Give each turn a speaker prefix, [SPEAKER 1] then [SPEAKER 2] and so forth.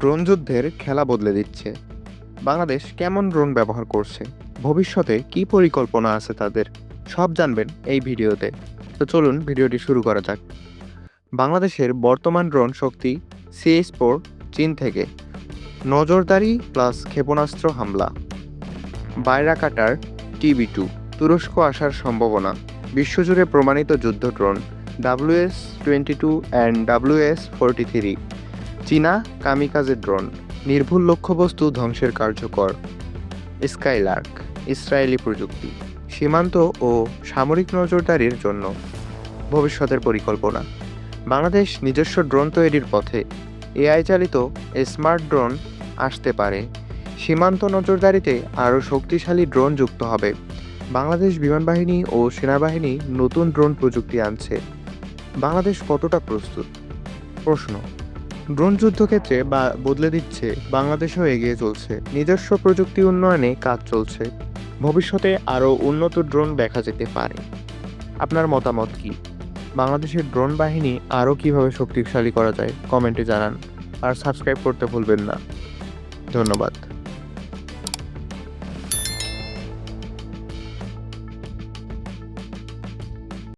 [SPEAKER 1] Drone যুদ্ধের খেলা বদলে দিচ্ছে। বাংলাদেশ কেমন ড্রোন ব্যবহার করছে? ভবিষ্যতে কি পরিকল্পনা আছে তাদের? সব জানবেন এই ভিডিওতে। তো চলুন ভিডিওটি শুরু করা যাক। বাংলাদেশের বর্তমান ড্রোন শক্তি সিএস ফোর চীন থেকে। নজরদারি প্লাস ক্ষেপণাস্ত্র হামলা। বাইরা কাটার টিবি টু তুরস্ক আসার সম্ভাবনা। বিশ্বজুড়ে প্রমাণিত যুদ্ধ drone WS twenty two and WS forty three চীনা কামিকাজে ড্রোন, নির্ভুল লক্ষ্যবস্তু ধ্বংসের কার্যকর, স্কাইলার্ক, ইসরায়েলি প্রযুক্তি, সীমান্ত ও সামরিক নজরদারির জন্য ভবিষ্যতের পরিকল্পনা। বাংলাদেশ নিজস্ব ড্রোন তৈরির পথে এআই চালিত স্মার্ট ড্রোন আসতে পারে। সীমান্ত নজরদারিতে আরও শক্তিশালী ড্রোন যুক্ত হবে। বাংলাদেশ বিমান বাহিনী ও সেনাবাহিনী নতুন ড্রোন প্রযুক্তি আনছে। বাংলাদেশ কতটা প্রস্তুত? প্রশ্ন। ড্রোন যুদ্ধক্ষেত্রে বা বদলে দিচ্ছে, বাংলাদেশও এগিয়ে চলছে। নিজস্ব প্রযুক্তি উন্নয়নে কাজ চলছে। ভবিষ্যতে আরও উন্নত ড্রোন দেখা যেতে পারে। আপনার মতামত কি? বাংলাদেশের ড্রোন বাহিনী আরও কীভাবে শক্তিশালী করা যায়, কমেন্টে জানান। আর সাবস্ক্রাইব করতে ভুলবেন না। ধন্যবাদ।